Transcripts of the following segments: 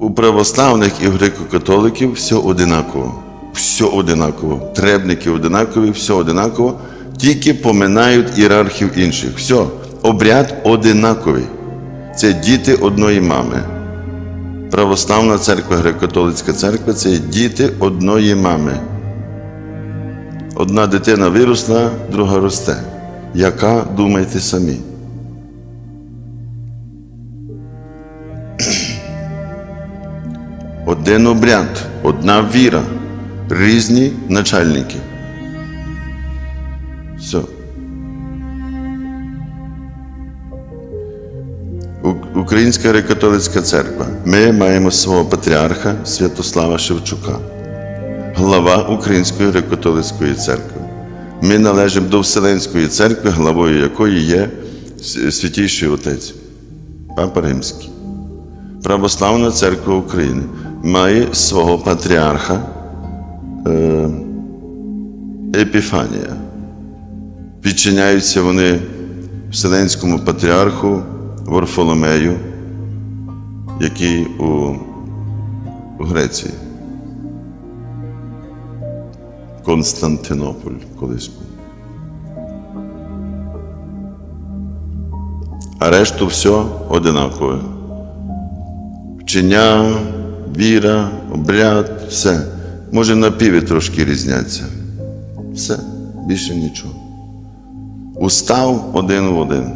У православних і греко-католиків все одинаково. Все одинаково. Требники одинакові, все одинаково. Тільки поминають ієрархів інших. Все, обряд одинаковий. Це діти одної мами. Православна церква, греко-католицька церква це діти одної мами. Одна дитина виросла, друга росте. Яка думайте самі? Один обряд, одна віра, різні начальники. Все. Українська греко-католицька церква. Ми маємо свого патріарха Святослава Шевчука, глава Української греко-католицької церкви. Ми належимо до Вселенської церкви, главою якої є Святійший Отець, Папа Римський. Православна церква України має свого патріарха е, Епіфанія. Підчиняються вони Вселенському патріарху Варфоломею, який у, у Греції. Константинополь колись був. А решту все одинакове. Вчення, віра, обряд, все. Може на піві трошки різняться. Все, більше нічого. Устав один в один.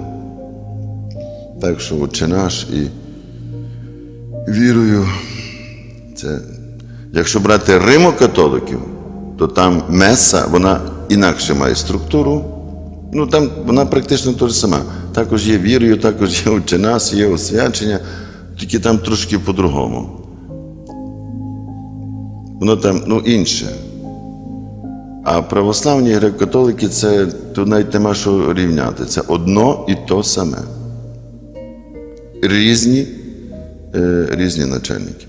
Так що отче наш і вірою. Це, якщо брати римокатоликів, то там меса, вона інакше має структуру. Ну там вона практично те ж сама. Також є вірою, також є отче наш, є освячення, тільки там трошки по-другому. Воно там ну, інше. А православні греко-католики це тут навіть нема що рівняти. Це одно і то саме. Різні, е, різні начальники.